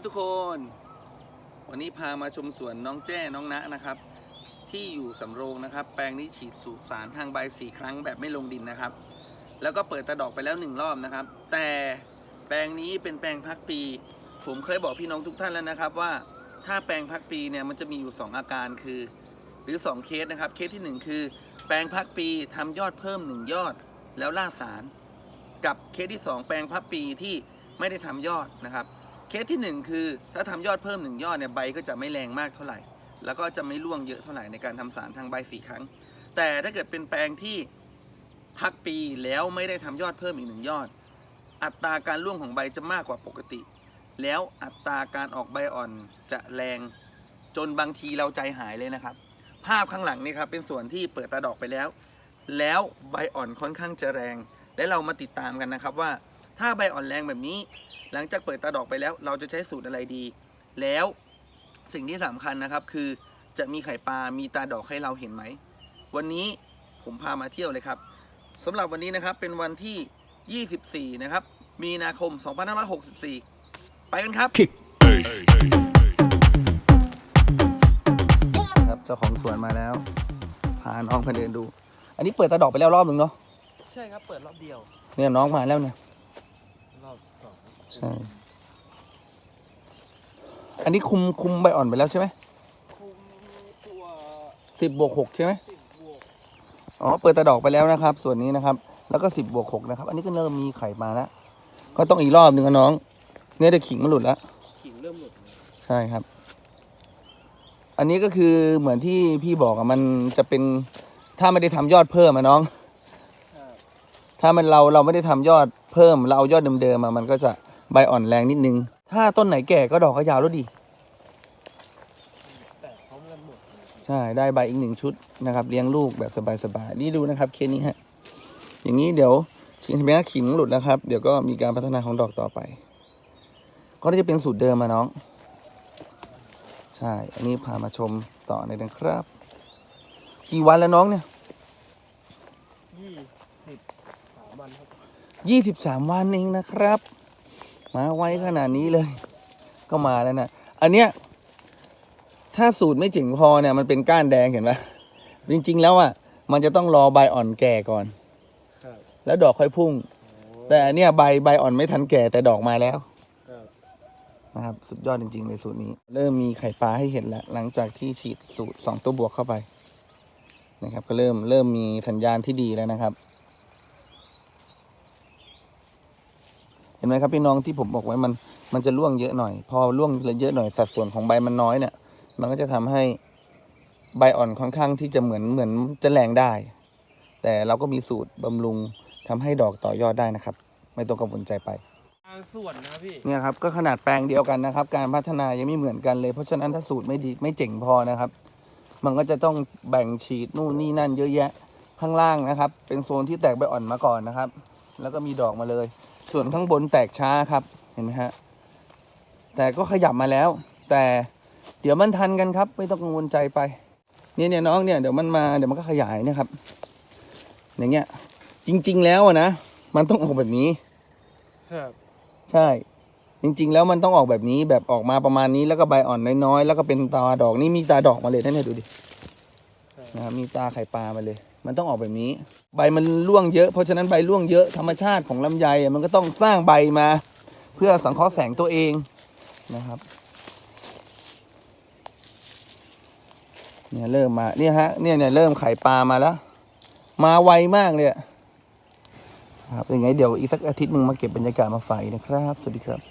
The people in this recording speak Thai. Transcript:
ครับทุกคน วันนี้พามาชมสวนน้องแจ้น้องนะนะครับ ที่อยู่สำโรงนะครับ แปลงนี้ฉีดสูตรสารทางใบสี่ครั้งแบบไม่ลงดินนะครับ แล้วก็เปิดตะดอกไปแล้วหนึ่งรอบนะครับ แต่แปลงนี้เป็นแปลงพักปี ผมเคยบอกพี่น้องทุกท่านแล้วนะครับ ว่าถ้าแปลงพักปีเนี่ยมันจะมีอยู่ 2 อาการคือ หรือ 2 เคสนะครับ เคสทีหนึ่1 คือ แปลงพักปีทำยอดเพิ่ม 1 ยอด แล้วล่าสาร กับเคสที่ 2 แปลงพักปีที่ไม่ได้ทำยอดนะครับ เคสที่ 1 คือถ้าทำยอดเพิ่ม 1 ยอดเนี่ยใบก็จะไม่แรงมากเท่าไหร่ แล้วก็จะไม่ร่วงเยอะเท่าไหร่ในการทำสารทางใบสี่ครั้ง แต่ถ้าเกิดเป็นแปลงที่พักปีแล้วไม่ได้ทำยอดเพิ่มอีกหนึ่งยอด อัตราการร่วงของใบจะมากกว่าปกติ แล้วอัตราการออกใบอ่อนจะแรงจนบางทีเราใจหายเลยนะครับ ภาพข้างหลังนี่ครับเป็นส่วนที่เปิดตาดอกไปแล้ว แล้วใบอ่อนค่อนข้างจะแรง และเรามาติดตามกันนะครับว่า ถ้าใบอ่อนแรงแบบนี้ หลังจากเปิดตาดอกไปแล้ว เราจะใช้สูตรอะไรดี แล้วสิ่งที่สำคัญนะครับ คือจะมีไข่ปลา มีตาดอกให้เราเห็นไหม วันนี้ผมพามาเที่ยวเลยครับสำหรับวันนี้นะครับเป็นวันที่ 24 นะครับ มีนาคม 2564 ไปกันครับครับเจ้าของสวนมาแล้ว พาน้องมาเดินดู อันนี้เปิดตาดอกไปแล้วรอบหนึ่งเนาะใช่ครับ เปิดรอบเดียว เนี่ยน้องมาแล้วเนี่ย รอบสอง ใช่ อันนี้คุมคุมใบอ่อนไปแล้วใช่ไหมคุมตัวสิบบวกหกใช่ไหมสิบบวกอ๋อเปิดตาดอกไปแล้วนะครับ ส่วนนี้นะครับ แล้วก็สิบบวกหกนะครับ อันนี้ก็เริ่มมีไข่มาแล้วก็ต้องอีกรอบหนึ่งนะน้อง เนี่ยเดี๋ยวขิงมันหลุดแล้วขิงเริ่มหลุดเลยใช่ครับ อันนี้ก็คือเหมือนที่พี่บอกอะมันจะเป็นถ้าไม่ได้ทำยอดเพิ่มอะน้องครับถ้ามันเราเราไม่ได้ทำยอดเพิ่ม เราเอายอดเดิมๆมามันก็จะ ใบอ่อนแรงนิดนึง ถ้าต้นไหนแก่ก็ดอกก็ยาวแล้วดี ใช่ได้ใบอีกหนึ่งชุดนะครับ เลี้ยงลูกแบบสบายๆนี่ดูนะครับเคสนี้ฮะอย่างนี้เดี๋ยวชิงทะเบียนขิมหลุดแล้วครับ เดี๋ยวก็มีการพัฒนาของดอกต่อไป ก็จะเป็นสูตรเดิมมาน้อง ใช่ อันนี้พามาชมต่อในอยนะครับ กี่วันแล้วน้องเนี่ยยี่สิบสามวันครับยี่สิบสามวันเองนะครับ มาไวขนาดนี้เลย ก็มาแล้วนะอันเนี้ยถ้าสูตรไม่เจ๋งพอเนี่ยมันเป็นก้านแดงเห็นไหมจริง ๆ แล้วอะมันจะต้องรอใบอ่อนแก่ก่อนครับแล้วดอกค่อยพุ่ง แต่อันเนี้ยใบใบอ่อนไม่ทันแก่แต่ดอกมาแล้วครับนะครับสุดยอดจริง ๆ เลยสูตรนี้ เริ่มมีไข่ปลาให้เห็นแล้ว หลังจากที่ฉีดสูตรสองตัวบวกเข้าไปนะครับ ก็เริ่มเริ่มมีสัญญาณที่ดีแล้วนะครับ เห็นไหมครับพี่น้องที่ผมบอกไว้มันมันจะร่วงเยอะหน่อย พอร่วงเยอะหน่อยสัดส่วนของใบมันน้อยเนี่ย มันก็จะทำให้ใบอ่อนค่อนข้างที่จะเหมือนเหมือนจะแรงได้ แต่เราก็มีสูตรบำรุงทำให้ดอกต่อยอดได้นะครับ ไม่ต้องกังวลใจไปทางส่วนนะพี่เนี่ยครับก็ขนาดแปลงเดียวกันนะครับ การพัฒนายังไม่เหมือนกันเลยเพราะฉะนั้นถ้าสูตรไม่ดีไม่เจ๋งพอนะครับ มันก็จะต้องแบ่งฉีดนู่นนี่นั่นเยอะแยะข้างล่างนะครับ เป็นโซนที่แตกใบอ่อนมาก่อนนะครับ แล้วก็มีดอกมาเลย ส่วนข้างบนแตกช้าครับเห็นไหมฮะแต่ก็ขยับมาแล้ว แต่เดี๋ยวมันทันกันครับ ไม่ต้องกังวลใจไปเนี่ยเนี่ยน้องเนี่ยเดี๋ยวมันมาเดี๋ยวมันก็ขยายเนะครับ อย่างเงี้ย จริง ๆ แล้วอะนะมันต้องออกแบบนี้ครับใช่ จริง ๆ แล้วมันต้องออกแบบนี้แบบออกมาประมาณนี้แล้วก็ใบอ่อนน้อยๆแล้วก็เป็นตาดอกนี่มีตาดอกมาเลยท่านเนี่ยดูดิ นะครับมีตาไข่ปลามาเลย มันต้องออกแบบนี้ ใบมันร่วงเยอะเพราะฉะนั้นใบร่วงเยอะธรรมชาติของลำไยมันก็ต้องสร้างใบมา เพื่อสังเคราะห์แสงตัวเองนะครับเนี่ยเริ่มมาเนี่ยฮะเนี่ยเนี่ยเริ่มไข่ปลามาแล้ว มาไวมากเลยอะครับยังไงเดี๋ยวอีกสักอาทิตย์หนึ่งมาเก็บบรรยากาศมาฝากนะครับ สวัสดีครับ